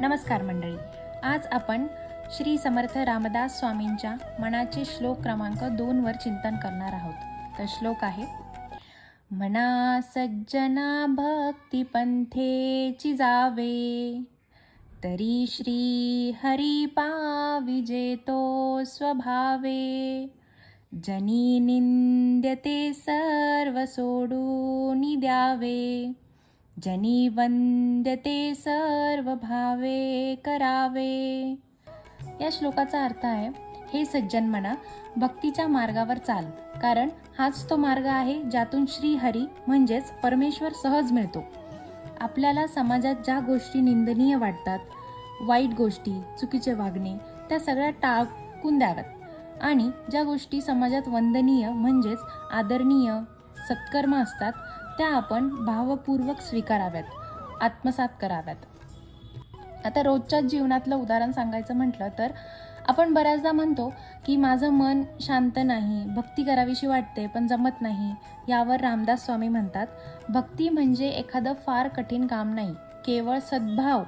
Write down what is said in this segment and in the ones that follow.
नमस्कार मंडळी. आज आपण श्री समर्थ रामदास स्वामींच्या मनाचे श्लोक क्रमांक दोनवर चिंतन करणार आहोत. तर श्लोक आहे मना सज्जना भक्तिपंथेची जावे तरी श्री हरी पाविजेतो स्वभावे. जनी निंद्यते सर्व सोडून द्यावे. जनी वंद्यते सर्व भावे करावे. या श्लोकाचा अर्थ आहे हे सज्जन म्हणा भक्तीच्या मार्गावर चाल कारण हाच तो मार्ग आहे ज्यातून श्रीहरी म्हणजेच परमेश्वर सहज मिळतो. आपल्याला समाजात ज्या गोष्टी निंदनीय वाटतात वाईट गोष्टी चुकीचे वागणे त्या सगळ्या टाकून द्याव्यात. आणि ज्या गोष्टी समाजात वंदनीय म्हणजेच आदरणीय सत्कर्म असतात त्या आपण भावपूर्वक स्वीकाराव्यात आत्मसात कराव्यात. आता रोजच्या जीवनातलं उदाहरण सांगायचं म्हटलं तर आपण बऱ्याचदा म्हणतो की माझं मन शांत नाही भक्ती करावीशी वाटते पण जमत नाही यावर रामदास स्वामी म्हणतात भक्ती म्हणजे एखादं फार कठीण काम नाही केवळ सद्भाव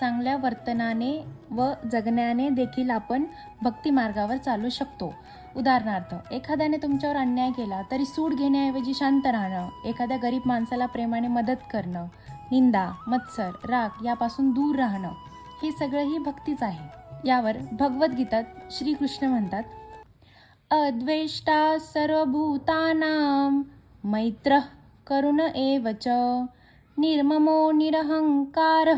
चांगल्या वर्तनाने व जगण्याने देखील आपण भक्ती मार्गावर चालू शकतो. उदाहरणार्थ एखाद्याने तुमच्यावर अन्याय केला तरी सूड घेण्याऐवजी शांत राहणं एखाद्या गरीब माणसाला प्रेमाने मदत करणं निंदा मत्सर राग यापासून दूर राहणं हे सगळंही भक्तीच आहे. यावर भगवद्गीतात श्रीकृष्ण म्हणतात अद्वेष्टा सर्वभूतानां मैत्र करुण एव च निर्ममो निरहंकार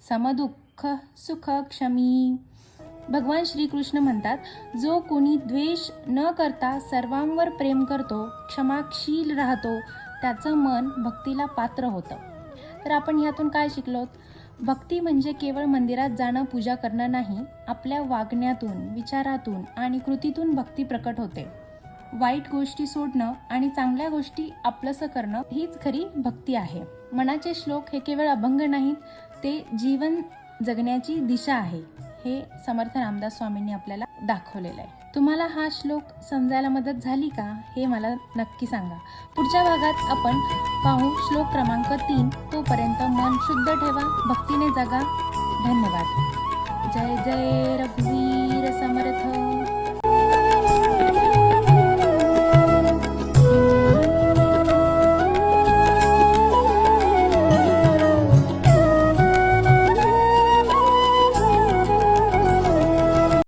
समदुःख सुखक्षमी. भगवान श्रीकृष्ण म्हणतात जो कोणी द्वेष न करता सर्वांवर प्रेम करतो क्षमाशील राहतो त्याचं मन भक्तीला पात्र होतं. तर आपण ह्यातून काय शिकलोत? भक्ती म्हणजे केवळ मंदिरात जाणं पूजा करणं नाही आपल्या वागण्यातून विचारातून आणि कृतीतून भक्ती प्रकट होते. वाईट गोष्टी सोडणं आणि चांगल्या गोष्टी आपलंसं करणं हीच खरी भक्ती आहे. मनाचे श्लोक हे केवळ अभंग नाहीत ते जीवन जगण्याची दिशा आहे हे समर्थ रामदास स्वामींनी आपल्याला दाखवलेलं आहे. तुम्हाला हा श्लोक समजायला मदत झाली का हे मला नक्की सांगा. पुढच्या भागात आपण पाहू श्लोक क्रमांक तीन तोपर्यंत मन शुद्ध ठेवा भक्तीने जगा. धन्यवाद. जय जय रघुवीर.